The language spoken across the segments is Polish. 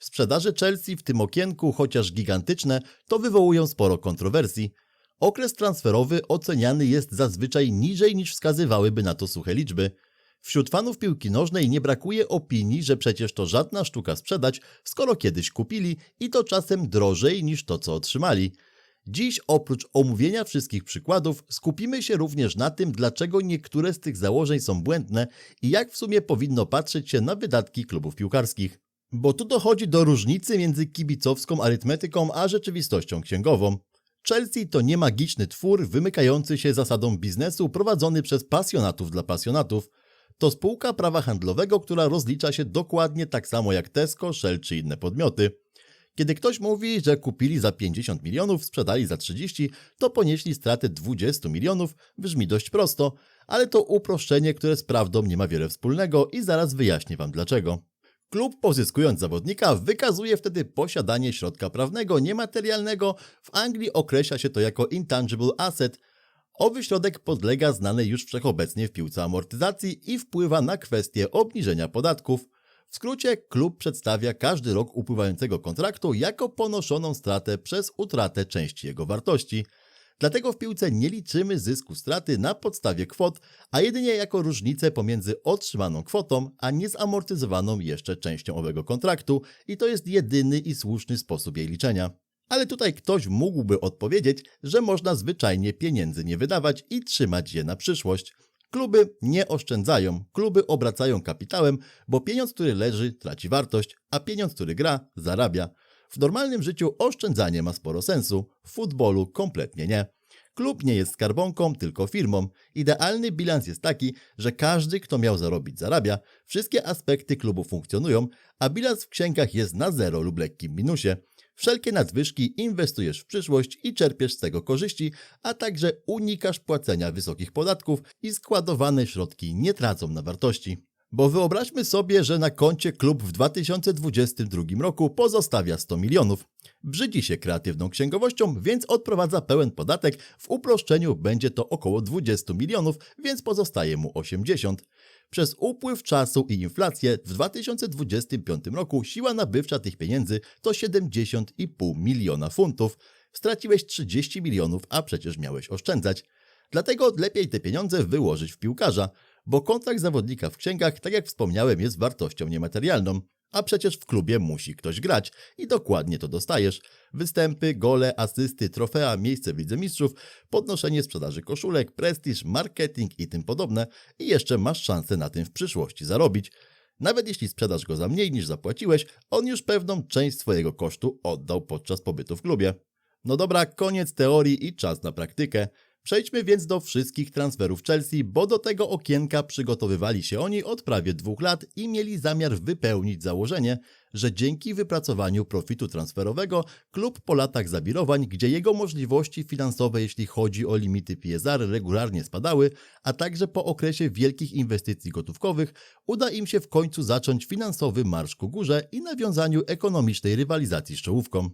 Sprzedaże Chelsea w tym okienku, chociaż gigantyczne, to wywołują sporo kontrowersji. Okres transferowy oceniany jest zazwyczaj niżej niż wskazywałyby na to suche liczby. Wśród fanów piłki nożnej nie brakuje opinii, że przecież to żadna sztuka sprzedać, skoro kiedyś kupili i to czasem drożej niż to, co otrzymali. Dziś oprócz omówienia wszystkich przykładów skupimy się również na tym, dlaczego niektóre z tych założeń są błędne i jak w sumie powinno patrzeć się na wydatki klubów piłkarskich. Bo tu dochodzi do różnicy między kibicowską arytmetyką a rzeczywistością księgową. Chelsea to nie magiczny twór wymykający się zasadom biznesu prowadzony przez pasjonatów dla pasjonatów. To spółka prawa handlowego, która rozlicza się dokładnie tak samo jak Tesco, Shell czy inne podmioty. Kiedy ktoś mówi, że kupili za 50 milionów, sprzedali za 30, to ponieśli stratę 20 milionów, brzmi dość prosto, ale to uproszczenie, które z prawdą nie ma wiele wspólnego i zaraz wyjaśnię Wam dlaczego. Klub pozyskując zawodnika wykazuje wtedy posiadanie środka prawnego niematerialnego, w Anglii określa się to jako intangible asset. Owy środek podlega znanej już wszechobecnie w piłce amortyzacji i wpływa na kwestię obniżenia podatków. W skrócie, klub przedstawia każdy rok upływającego kontraktu jako ponoszoną stratę przez utratę części jego wartości. Dlatego w piłce nie liczymy zysku straty na podstawie kwot, a jedynie jako różnicę pomiędzy otrzymaną kwotą, a niezamortyzowaną jeszcze częścią owego kontraktu i to jest jedyny i słuszny sposób jej liczenia. Ale tutaj ktoś mógłby odpowiedzieć, że można zwyczajnie pieniędzy nie wydawać i trzymać je na przyszłość. Kluby nie oszczędzają, kluby obracają kapitałem, bo pieniądz, który leży, traci wartość, a pieniądz, który gra, zarabia. W normalnym życiu oszczędzanie ma sporo sensu, w futbolu kompletnie nie. Klub nie jest skarbonką, tylko firmą. Idealny bilans jest taki, że każdy, kto miał zarobić, zarabia, wszystkie aspekty klubu funkcjonują, a bilans w księgach jest na zero lub lekkim minusie. Wszelkie nadwyżki inwestujesz w przyszłość i czerpiesz z tego korzyści, a także unikasz płacenia wysokich podatków i składowane środki nie tracą na wartości. Bo wyobraźmy sobie, że na koncie klub w 2022 roku pozostawia 100 milionów. Brzydzi się kreatywną księgowością, więc odprowadza pełen podatek. W uproszczeniu będzie to około 20 milionów, więc pozostaje mu 80. Przez upływ czasu i inflację w 2025 roku siła nabywcza tych pieniędzy to 70,5 miliona funtów. Straciłeś 30 milionów, a przecież miałeś oszczędzać. Dlatego lepiej te pieniądze wyłożyć w piłkarza, bo kontrakt zawodnika w księgach, tak jak wspomniałem, jest wartością niematerialną. A przecież w klubie musi ktoś grać i dokładnie to dostajesz. Występy, gole, asysty, trofea, miejsce w Lidze Mistrzów, podnoszenie sprzedaży koszulek, prestiż, marketing i tym podobne i jeszcze masz szansę na tym w przyszłości zarobić. Nawet jeśli sprzedasz go za mniej niż zapłaciłeś, on już pewną część swojego kosztu oddał podczas pobytu w klubie. No dobra, koniec teorii i czas na praktykę. Przejdźmy więc do wszystkich transferów Chelsea, bo do tego okienka przygotowywali się oni od prawie dwóch lat i mieli zamiar wypełnić założenie, że dzięki wypracowaniu profitu transferowego klub po latach zawirowań, gdzie jego możliwości finansowe jeśli chodzi o limity PSR regularnie spadały, a także po okresie wielkich inwestycji gotówkowych, uda im się w końcu zacząć finansowy marsz ku górze i nawiązaniu ekonomicznej rywalizacji z czołówką.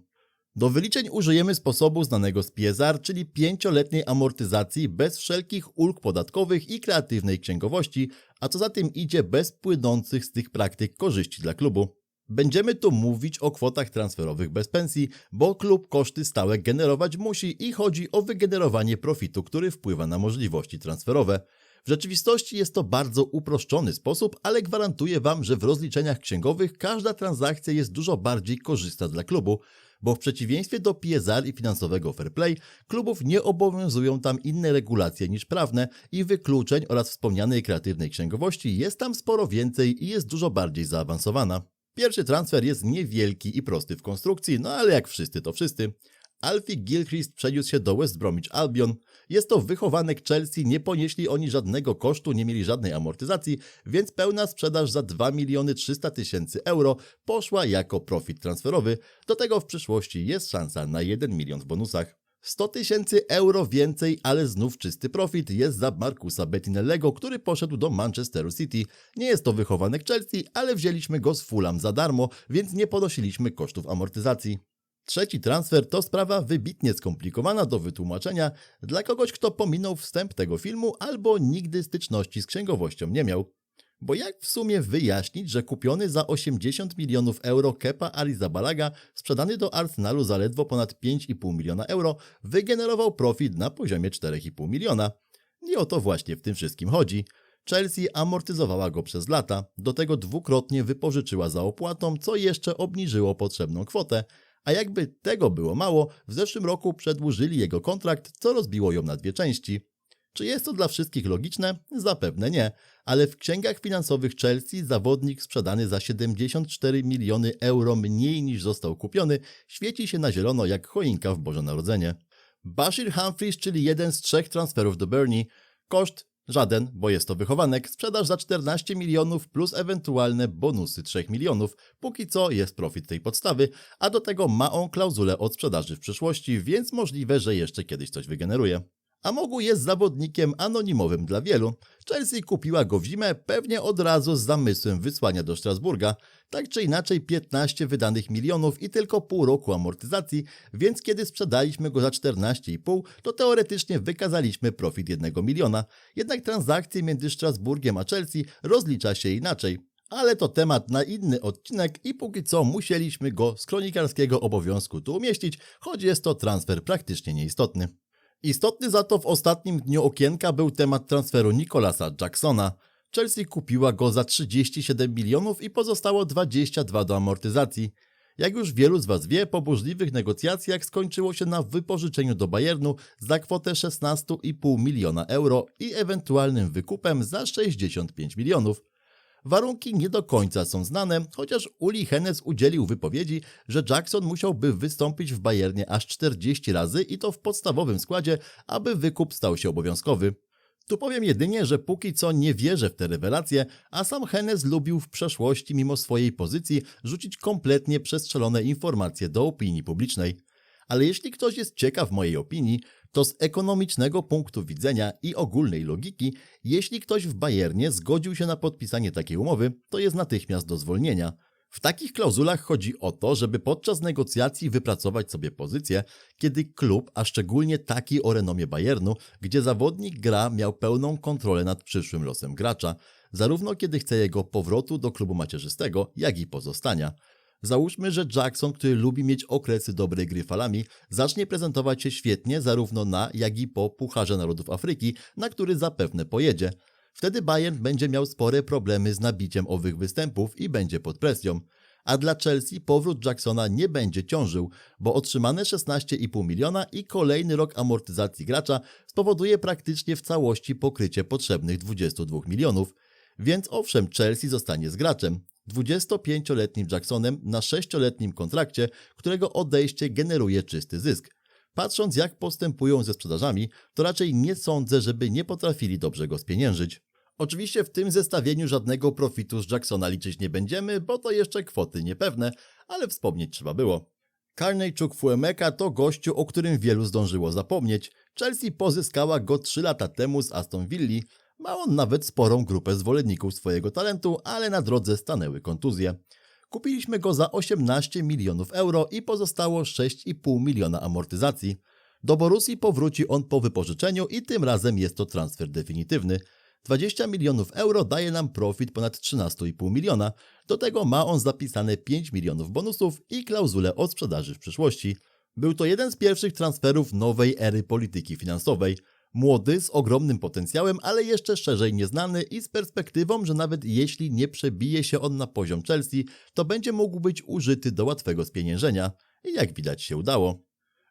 Do wyliczeń użyjemy sposobu znanego z PSR, czyli pięcioletniej amortyzacji bez wszelkich ulg podatkowych i kreatywnej księgowości, a co za tym idzie bez płynących z tych praktyk korzyści dla klubu. Będziemy tu mówić o kwotach transferowych bez pensji, bo klub koszty stałe generować musi i chodzi o wygenerowanie profitu, który wpływa na możliwości transferowe. W rzeczywistości jest to bardzo uproszczony sposób, ale gwarantuję Wam, że w rozliczeniach księgowych każda transakcja jest dużo bardziej korzystna dla klubu, bo w przeciwieństwie do PSR i finansowego fair play, klubów nie obowiązują tam inne regulacje niż prawne i wykluczeń oraz wspomnianej kreatywnej księgowości jest tam sporo więcej i jest dużo bardziej zaawansowana. Pierwszy transfer jest niewielki i prosty w konstrukcji, no ale jak wszyscy to wszyscy. Alfie Gilchrist przeniósł się do West Bromwich Albion. Jest to wychowanek Chelsea, nie ponieśli oni żadnego kosztu, nie mieli żadnej amortyzacji, więc pełna sprzedaż za 2 miliony 300 tysięcy euro poszła jako profit transferowy. Do tego w przyszłości jest szansa na 1 milion w bonusach. 100 tysięcy euro więcej, ale znów czysty profit jest za Markusa Bettinellego, który poszedł do Manchesteru City. Nie jest to wychowanek Chelsea, ale wzięliśmy go z Fulham za darmo, więc nie ponosiliśmy kosztów amortyzacji. Trzeci transfer to sprawa wybitnie skomplikowana do wytłumaczenia dla kogoś, kto pominął wstęp tego filmu albo nigdy styczności z księgowością nie miał. Bo jak w sumie wyjaśnić, że kupiony za 80 milionów euro Kepa Arrizabalaga, sprzedany do Arsenalu za ledwo ponad 5,5 miliona euro, wygenerował profit na poziomie 4,5 miliona? Nie o to właśnie w tym wszystkim chodzi. Chelsea amortyzowała go przez lata, do tego dwukrotnie wypożyczyła za opłatą, co jeszcze obniżyło potrzebną kwotę, a jakby tego było mało, w zeszłym roku przedłużyli jego kontrakt, co rozbiło ją na dwie części. Czy jest to dla wszystkich logiczne? Zapewne nie, ale w księgach finansowych Chelsea zawodnik sprzedany za 74 miliony euro mniej niż został kupiony świeci się na zielono jak choinka w Boże Narodzenie. Bashir Humphries, czyli jeden z trzech transferów do Burnley, koszt żaden, bo jest to wychowanek, sprzedaż za 14 milionów plus ewentualne bonusy 3 milionów, póki co jest profit tej podstawy, a do tego ma on klauzulę od sprzedaży w przyszłości, więc możliwe, że jeszcze kiedyś coś wygeneruje. Amogu jest zawodnikiem anonimowym dla wielu. Chelsea kupiła go w zimę pewnie od razu z zamysłem wysłania do Strasburga. Tak czy inaczej 15 wydanych milionów i tylko pół roku amortyzacji, więc kiedy sprzedaliśmy go za 14,5 to teoretycznie wykazaliśmy profit 1 miliona. Jednak transakcje między Strasburgiem a Chelsea rozlicza się inaczej. Ale to temat na inny odcinek i póki co musieliśmy go z kronikarskiego obowiązku tu umieścić, choć jest to transfer praktycznie nieistotny. Istotny za to w ostatnim dniu okienka był temat transferu Nicolasa Jacksona. Chelsea kupiła go za 37 milionów i pozostało 22 do amortyzacji. Jak już wielu z Was wie, po burzliwych negocjacjach skończyło się na wypożyczeniu do Bayernu za kwotę 16,5 miliona euro i ewentualnym wykupem za 65 milionów. Warunki nie do końca są znane, chociaż Uli Hennes udzielił wypowiedzi, że Jackson musiałby wystąpić w Bayernie aż 40 razy i to w podstawowym składzie, aby wykup stał się obowiązkowy. Tu powiem jedynie, że póki co nie wierzę w te rewelacje, a sam Hennes lubił w przeszłości mimo swojej pozycji rzucić kompletnie przestrzelone informacje do opinii publicznej. Ale jeśli ktoś jest ciekaw mojej opinii, to z ekonomicznego punktu widzenia i ogólnej logiki, jeśli ktoś w Bayernie zgodził się na podpisanie takiej umowy, to jest natychmiast do zwolnienia. W takich klauzulach chodzi o to, żeby podczas negocjacji wypracować sobie pozycję, kiedy klub, a szczególnie taki o renomie Bayernu, gdzie zawodnik gra miał pełną kontrolę nad przyszłym losem gracza, zarówno kiedy chce jego powrotu do klubu macierzystego, jak i pozostania. Załóżmy, że Jackson, który lubi mieć okresy dobrej gry falami, zacznie prezentować się świetnie zarówno na, jak i po Pucharze Narodów Afryki, na który zapewne pojedzie. Wtedy Bayern będzie miał spore problemy z nabiciem owych występów i będzie pod presją. A dla Chelsea powrót Jacksona nie będzie ciążył, bo otrzymane 16,5 miliona i kolejny rok amortyzacji gracza spowoduje praktycznie w całości pokrycie potrzebnych 22 milionów. Więc owszem, Chelsea zostanie z graczem, 25-letnim Jacksonem na 6-letnim kontrakcie, którego odejście generuje czysty zysk. Patrząc jak postępują ze sprzedażami, to raczej nie sądzę, żeby nie potrafili dobrze go spieniężyć. Oczywiście w tym zestawieniu żadnego profitu z Jacksona liczyć nie będziemy, bo to jeszcze kwoty niepewne, ale wspomnieć trzeba było. Karnejczuk Fuemeka to gościu, o którym wielu zdążyło zapomnieć. Chelsea pozyskała go 3 lata temu z Aston Villa, ma on nawet sporą grupę zwolenników swojego talentu, ale na drodze stanęły kontuzje. Kupiliśmy go za 18 milionów euro i pozostało 6,5 miliona amortyzacji. Do Borussii powróci on po wypożyczeniu i tym razem jest to transfer definitywny. 20 milionów euro daje nam profit ponad 13,5 miliona. Do tego ma on zapisane 5 milionów bonusów i klauzulę o sprzedaży w przyszłości. Był to jeden z pierwszych transferów nowej ery polityki finansowej. Młody, z ogromnym potencjałem, ale jeszcze szerzej nieznany i z perspektywą, że nawet jeśli nie przebije się on na poziom Chelsea, to będzie mógł być użyty do łatwego spieniężenia. I jak widać się udało.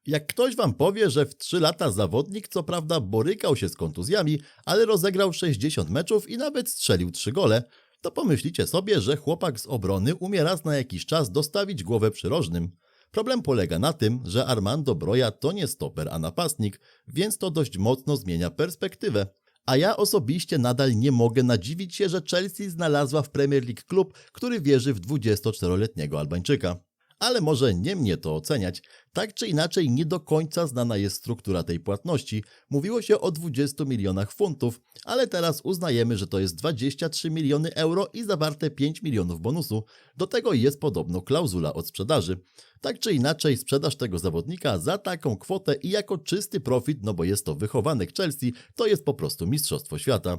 Jak ktoś wam powie, że w 3 lata zawodnik co prawda borykał się z kontuzjami, ale rozegrał 60 meczów i nawet strzelił 3 gole, to pomyślicie sobie, że chłopak z obrony umie raz na jakiś czas dostawić głowę przyrożnym. Problem polega na tym, że Armando Broja to nie stoper, a napastnik, więc to dość mocno zmienia perspektywę. A ja osobiście nadal nie mogę nadziwić się, że Chelsea znalazła w Premier League klub, który wierzy w 24-letniego Albańczyka. Ale może nie mnie to oceniać. Tak czy inaczej nie do końca znana jest struktura tej płatności. Mówiło się o 20 milionach funtów, ale teraz uznajemy, że to jest 23 miliony euro i zawarte 5 milionów bonusu. Do tego jest podobno klauzula od sprzedaży. Tak czy inaczej sprzedaż tego zawodnika za taką kwotę i jako czysty profit, no bo jest to wychowanek Chelsea, to jest po prostu mistrzostwo świata.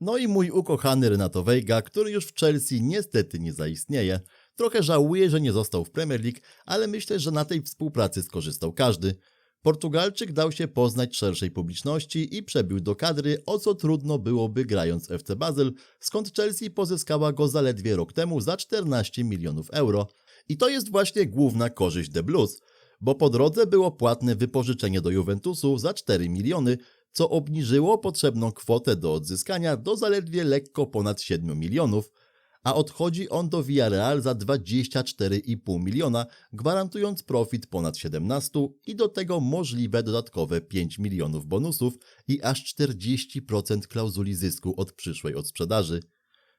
No i mój ukochany Renato Veiga, który już w Chelsea niestety nie zaistnieje. Trochę żałuję, że nie został w Premier League, ale myślę, że na tej współpracy skorzystał każdy. Portugalczyk dał się poznać szerszej publiczności i przebił do kadry, o co trudno byłoby grając w FC Basel, skąd Chelsea pozyskała go zaledwie rok temu za 14 milionów euro. I to jest właśnie główna korzyść The Blues, bo po drodze było płatne wypożyczenie do Juventusu za 4 miliony, co obniżyło potrzebną kwotę do odzyskania do zaledwie lekko ponad 7 milionów, a odchodzi on do Villarreal za 24,5 miliona, gwarantując profit ponad 17 i do tego możliwe dodatkowe 5 milionów bonusów i aż 40% klauzuli zysku od przyszłej odsprzedaży.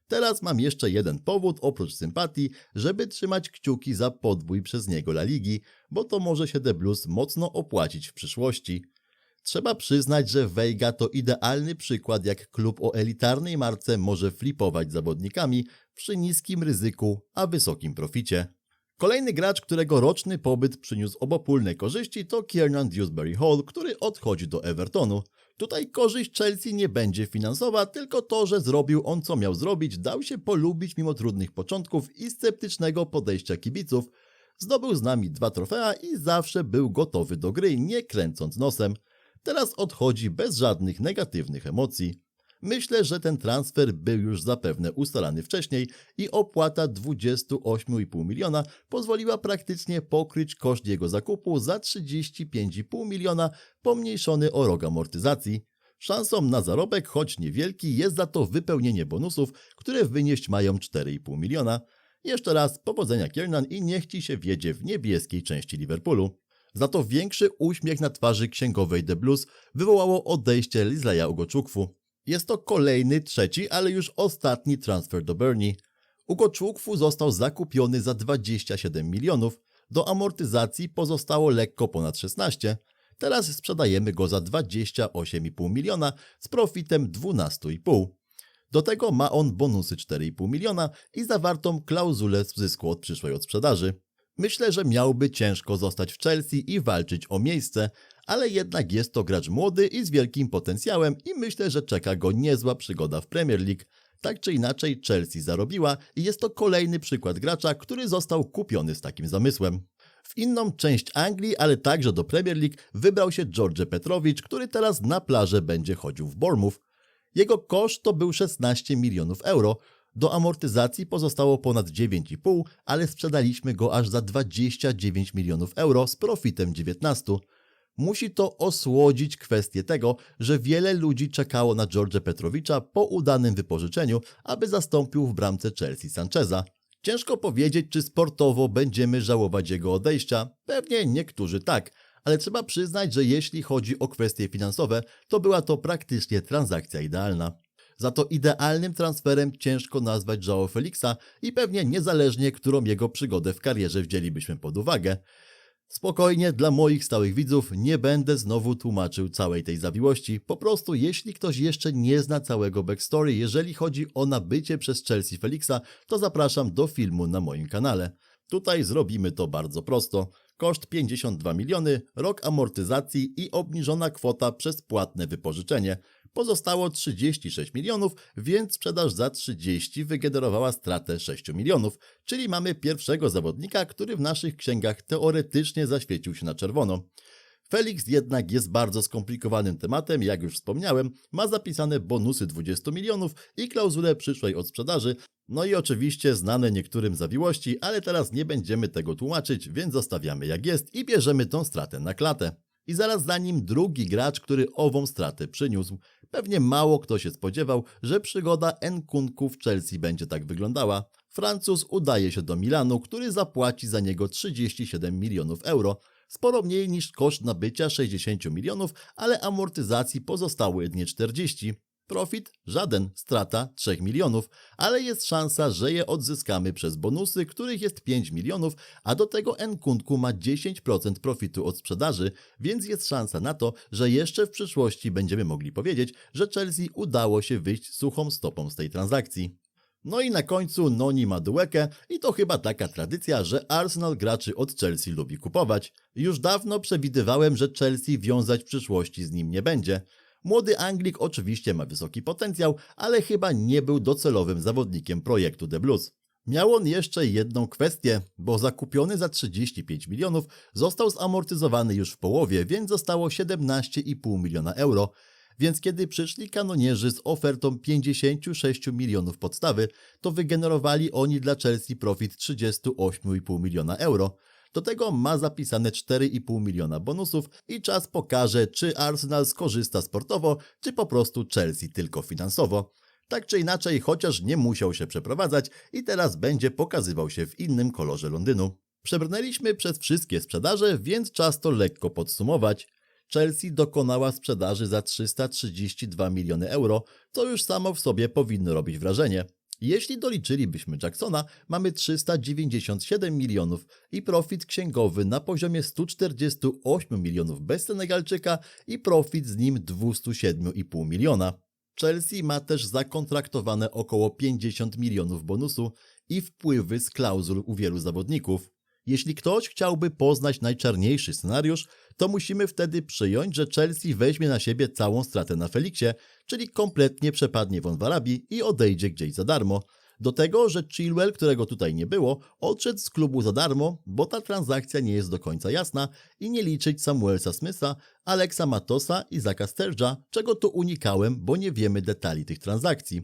Teraz mam jeszcze jeden powód oprócz sympatii, żeby trzymać kciuki za podbój przez niego La Ligi, bo to może się The Blues mocno opłacić w przyszłości. Trzeba przyznać, że Veiga to idealny przykład, jak klub o elitarnej marce może flipować zawodnikami przy niskim ryzyku, a wysokim proficie. Kolejny gracz, którego roczny pobyt przyniósł obopólne korzyści to Kiernan Dewsbury Hall, który odchodzi do Evertonu. Tutaj korzyść Chelsea nie będzie finansowa, tylko to, że zrobił on co miał zrobić, dał się polubić mimo trudnych początków i sceptycznego podejścia kibiców. Zdobył z nami dwa trofea i zawsze był gotowy do gry, nie kręcąc nosem. Teraz odchodzi bez żadnych negatywnych emocji. Myślę, że ten transfer był już zapewne ustalany wcześniej i opłata 28,5 miliona pozwoliła praktycznie pokryć koszt jego zakupu za 35,5 miliona pomniejszony o rok amortyzacji. Szansą na zarobek, choć niewielki, jest za to wypełnienie bonusów, które wynieść mają 4,5 miliona. Jeszcze raz powodzenia Kiernan i niech Ci się wiedzie w niebieskiej części Liverpoolu. Za to większy uśmiech na twarzy księgowej The Blues wywołało odejście Lizleya Ugoczukwu. Jest to kolejny, trzeci, ale już ostatni transfer do Burnley. Ugoczukwu został zakupiony za 27 milionów, do amortyzacji pozostało lekko ponad 16. Teraz sprzedajemy go za 28,5 miliona z profitem 12,5. Do tego ma on bonusy 4,5 miliona i zawartą klauzulę zysku od przyszłej odsprzedaży. Myślę, że miałby ciężko zostać w Chelsea i walczyć o miejsce, ale jednak jest to gracz młody i z wielkim potencjałem i myślę, że czeka go niezła przygoda w Premier League. Tak czy inaczej Chelsea zarobiła i jest to kolejny przykład gracza, który został kupiony z takim zamysłem. W inną część Anglii, ale także do Premier League wybrał się George Petrowicz, który teraz na plażę będzie chodził w Bournemouth. Jego koszt to był 16 milionów euro, do amortyzacji pozostało ponad 9,5, ale sprzedaliśmy go aż za 29 milionów euro z profitem 19. Musi to osłodzić kwestię tego, że wiele ludzi czekało na George Petrowicza po udanym wypożyczeniu, aby zastąpił w bramce Chelsea Sancheza. Ciężko powiedzieć, czy sportowo będziemy żałować jego odejścia. Pewnie niektórzy tak, ale trzeba przyznać, że jeśli chodzi o kwestie finansowe, to była to praktycznie transakcja idealna. Za to idealnym transferem ciężko nazwać João Felixa i pewnie niezależnie, którą jego przygodę w karierze wzięlibyśmy pod uwagę. Spokojnie, dla moich stałych widzów nie będę znowu tłumaczył całej tej zawiłości. Po prostu, jeśli ktoś jeszcze nie zna całego backstory, jeżeli chodzi o nabycie przez Chelsea Felixa, to zapraszam do filmu na moim kanale. Tutaj zrobimy to bardzo prosto. Koszt 52 miliony, rok amortyzacji i obniżona kwota przez płatne wypożyczenie. Pozostało 36 milionów, więc sprzedaż za 30 wygenerowała stratę 6 milionów, czyli mamy pierwszego zawodnika, który w naszych księgach teoretycznie zaświecił się na czerwono. Felix jednak jest bardzo skomplikowanym tematem, jak już wspomniałem, ma zapisane bonusy 20 milionów i klauzulę przyszłej odsprzedaży, no i oczywiście znane niektórym zawiłości, ale teraz nie będziemy tego tłumaczyć, więc zostawiamy jak jest i bierzemy tą stratę na klatę. I zaraz za nim drugi gracz, który ową stratę przyniósł. Pewnie mało kto się spodziewał, że przygoda Nkunku w Chelsea będzie tak wyglądała. Francuz udaje się do Milanu, który zapłaci za niego 37 milionów euro. Sporo mniej niż koszt nabycia 60 milionów, ale amortyzacji pozostało jedynie 40. Profit? Żaden, strata 3 milionów, ale jest szansa, że je odzyskamy przez bonusy, których jest 5 milionów, a do tego Nkunku ma 10% profitu od sprzedaży, więc jest szansa na to, że jeszcze w przyszłości będziemy mogli powiedzieć, że Chelsea udało się wyjść suchą stopą z tej transakcji. No i na końcu Noni Madueke i to chyba taka tradycja, że Arsenal graczy od Chelsea lubi kupować. Już dawno przewidywałem, że Chelsea wiązać w przyszłości z nim nie będzie. Młody Anglik oczywiście ma wysoki potencjał, ale chyba nie był docelowym zawodnikiem projektu The Blues. Miał on jeszcze jedną kwestię, bo zakupiony za 35 milionów został zamortyzowany już w połowie, więc zostało 17,5 miliona euro. Więc kiedy przyszli kanonierzy z ofertą 56 milionów podstawy, to wygenerowali oni dla Chelsea profit 38,5 miliona euro. Do tego ma zapisane 4,5 miliona bonusów i czas pokaże, czy Arsenal skorzysta sportowo, czy po prostu Chelsea tylko finansowo. Tak czy inaczej, chociaż nie musiał się przeprowadzać i teraz będzie pokazywał się w innym kolorze Londynu. Przebrnęliśmy przez wszystkie sprzedaże, więc czas to lekko podsumować. Chelsea dokonała sprzedaży za 332 miliony euro, co już samo w sobie powinno robić wrażenie. Jeśli doliczylibyśmy Jacksona, mamy 397 milionów i profit księgowy na poziomie 148 milionów bez Senegalczyka i profit z nim 207,5 miliona. Chelsea ma też zakontraktowane około 50 milionów bonusu i wpływy z klauzul u wielu zawodników. Jeśli ktoś chciałby poznać najczarniejszy scenariusz, to musimy wtedy przyjąć, że Chelsea weźmie na siebie całą stratę na Felixie, czyli kompletnie przepadnie won w Arabii i odejdzie gdzieś za darmo. Do tego, że Chilwell, którego tutaj nie było, odszedł z klubu za darmo, bo ta transakcja nie jest do końca jasna i nie liczyć Samuelsa Smitha, Alexa Matosa i Zaka Sturge'a, czego tu unikałem, bo nie wiemy detali tych transakcji.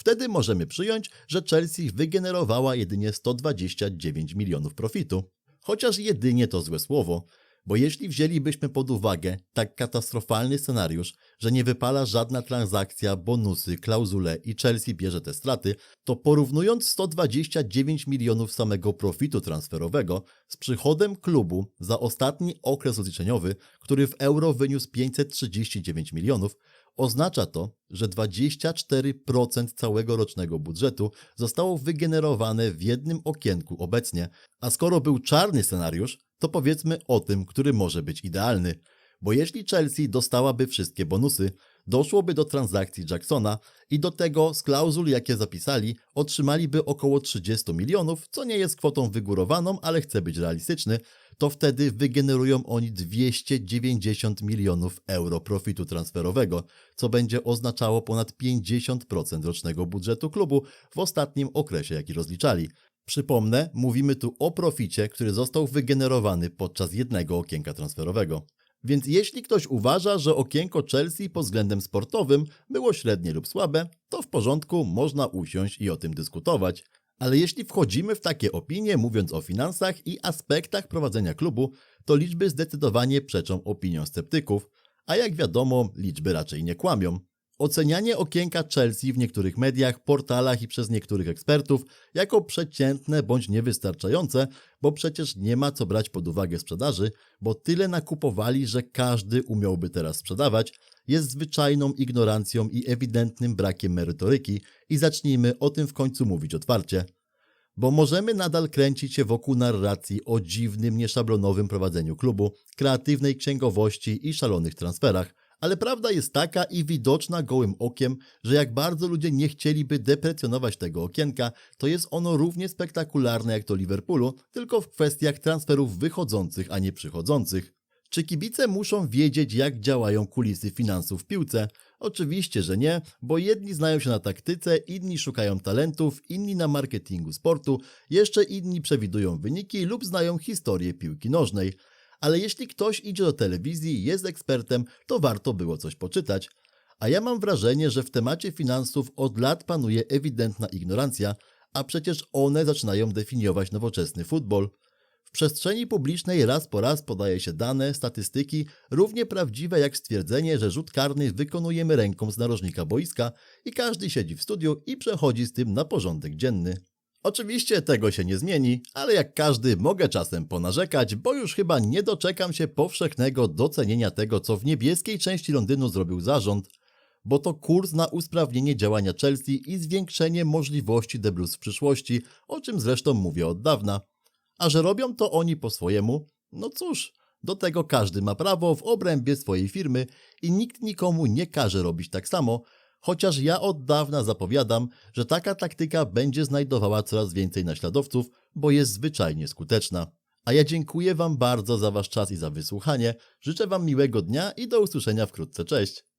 Wtedy możemy przyjąć, że Chelsea wygenerowała jedynie 129 milionów profitu. Chociaż jedynie to złe słowo, bo jeśli wzięlibyśmy pod uwagę tak katastrofalny scenariusz, że nie wypala żadna transakcja, bonusy, klauzule i Chelsea bierze te straty, to porównując 129 milionów samego profitu transferowego z przychodem klubu za ostatni okres rozliczeniowy, który w euro wyniósł 539 milionów, Oznacza to, że 24% całego rocznego budżetu zostało wygenerowane w jednym okienku obecnie, a skoro był czarny scenariusz, to powiedzmy o tym, który może być idealny. Bo jeśli Chelsea dostałaby wszystkie bonusy, doszłoby do transakcji Jacksona i do tego z klauzul, jakie zapisali, otrzymaliby około 30 milionów, co nie jest kwotą wygórowaną, ale chcę być realistyczny, to wtedy wygenerują oni 290 milionów euro profitu transferowego, co będzie oznaczało ponad 50% rocznego budżetu klubu w ostatnim okresie, jaki rozliczali. Przypomnę, mówimy tu o proficie, który został wygenerowany podczas jednego okienka transferowego. Więc jeśli ktoś uważa, że okienko Chelsea pod względem sportowym było średnie lub słabe, to w porządku, można usiąść i o tym dyskutować. Ale jeśli wchodzimy w takie opinie, mówiąc o finansach i aspektach prowadzenia klubu, to liczby zdecydowanie przeczą opiniom sceptyków, a jak wiadomo, liczby raczej nie kłamią. Ocenianie okienka Chelsea w niektórych mediach, portalach i przez niektórych ekspertów jako przeciętne bądź niewystarczające, bo przecież nie ma co brać pod uwagę sprzedaży, bo tyle nakupowali, że każdy umiałby teraz sprzedawać, jest zwyczajną ignorancją i ewidentnym brakiem merytoryki i zacznijmy o tym w końcu mówić otwarcie. Bo możemy nadal kręcić się wokół narracji o dziwnym, nieszablonowym prowadzeniu klubu, kreatywnej księgowości i szalonych transferach, ale prawda jest taka i widoczna gołym okiem, że jak bardzo ludzie nie chcieliby deprecjonować tego okienka, to jest ono równie spektakularne jak to Liverpoolu, tylko w kwestiach transferów wychodzących, a nie przychodzących. Czy kibice muszą wiedzieć, jak działają kulisy finansów w piłce? Oczywiście, że nie, bo jedni znają się na taktyce, inni szukają talentów, inni na marketingu sportu, jeszcze inni przewidują wyniki lub znają historię piłki nożnej. Ale jeśli ktoś idzie do telewizji i jest ekspertem, to warto było coś poczytać. A ja mam wrażenie, że w temacie finansów od lat panuje ewidentna ignorancja, a przecież one zaczynają definiować nowoczesny futbol. W przestrzeni publicznej raz po raz podaje się dane, statystyki, równie prawdziwe jak stwierdzenie, że rzut karny wykonujemy ręką z narożnika boiska i każdy siedzi w studiu i przechodzi z tym na porządek dzienny. Oczywiście tego się nie zmieni, ale jak każdy mogę czasem ponarzekać, bo już chyba nie doczekam się powszechnego docenienia tego, co w niebieskiej części Londynu zrobił zarząd, bo to kurs na usprawnienie działania Chelsea i zwiększenie możliwości The Blues w przyszłości, o czym zresztą mówię od dawna. A że robią to oni po swojemu, no cóż, do tego każdy ma prawo w obrębie swojej firmy i nikt nikomu nie każe robić tak samo, chociaż ja od dawna zapowiadam, że taka taktyka będzie znajdowała coraz więcej naśladowców, bo jest zwyczajnie skuteczna. A ja dziękuję Wam bardzo za Wasz czas i za wysłuchanie. Życzę Wam miłego dnia i do usłyszenia wkrótce. Cześć!